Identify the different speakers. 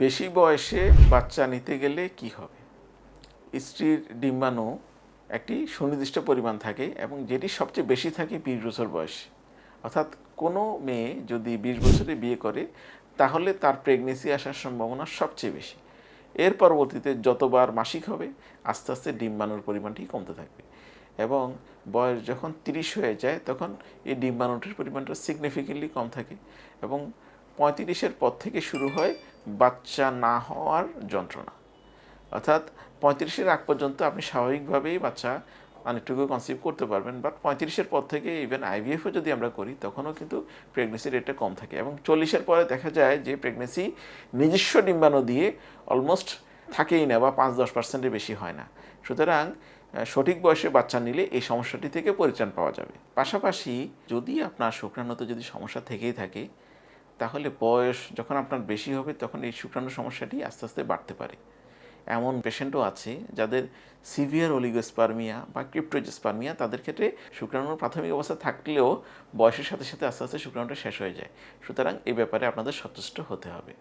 Speaker 1: বেশি বয়সে বাচ্চা নিতে গেলে কি হবে? স্ত্রীর ডিম্বাণু একটি সুনির্দিষ্ট পরিমাণ থাকে এবং যেটি সবচেয়ে বেশি থাকে বিশ বছর বয়সে। অর্থাৎ কোনো মেয়ে যদি বিশ বছরে বিয়ে করে, তাহলে তার প্রেগনেন্সি আসার সম্ভাবনা সবচেয়ে বেশি। এর পরবর্তীতে যতবার মাসিক হবে, আস্তে আস্তে ডিম্বাণুর পরিমাণটি কমতে থাকবে এবং বয়স যখন তিরিশ হয়ে যায়, তখন এই ডিম্বাণুটির পরিমাণটা সিগনিফিকেন্টলি কম থাকে এবং পঁয়ত্রিশের পর থেকে শুরু হয় বাচ্চা না হওয়ার যন্ত্রণা। অর্থাৎ পঁয়ত্রিশের আগ পর্যন্ত আপনি স্বাভাবিকভাবেই বাচ্চা অনেকটুকু কনসিভ করতে পারবেন বাট পঁয়ত্রিশের পর থেকে ইভেন আইভিএফও যদি আমরা করি, তখনও কিন্তু প্রেগনেন্সি রেটটা কম থাকে। এবং চল্লিশের পরে দেখা যায় যে প্রেগনেন্সি নিজস্ব ডিম্বাণু দিয়ে অলমোস্ট থাকেই না বা পাঁচ দশ পার্সেন্টের বেশি হয় না। সুতরাং সঠিক বয়সে বাচ্চা নিলে এই সমস্যাটি থেকে পরিত্রাণ পাওয়া যাবে। পাশাপাশি যদি আপনার শুক্রাণুতে যদি সমস্যা থেকেই থাকে তাহলে বয়স যখন আপনার বেশি হবে, তখন এই শুক্রাণু সমস্যাটি আস্তে আস্তে বাড়তে পারে। এমন পেশেন্টও আছে যাদের সিভিয়ার অলিগোস্পার্মিয়া বা ক্রিপ্টোজোস্পার্মিয়া, তাদের ক্ষেত্রে শুক্রাণুর প্রাথমিক অবস্থা থাকলেও বয়সের সাথে সাথে আস্তে আস্তে শুক্রাণুটা শেষ হয়ে যায়। সুতরাং এ ব্যাপারে আপনাদের সচেষ্ট হতে হবে।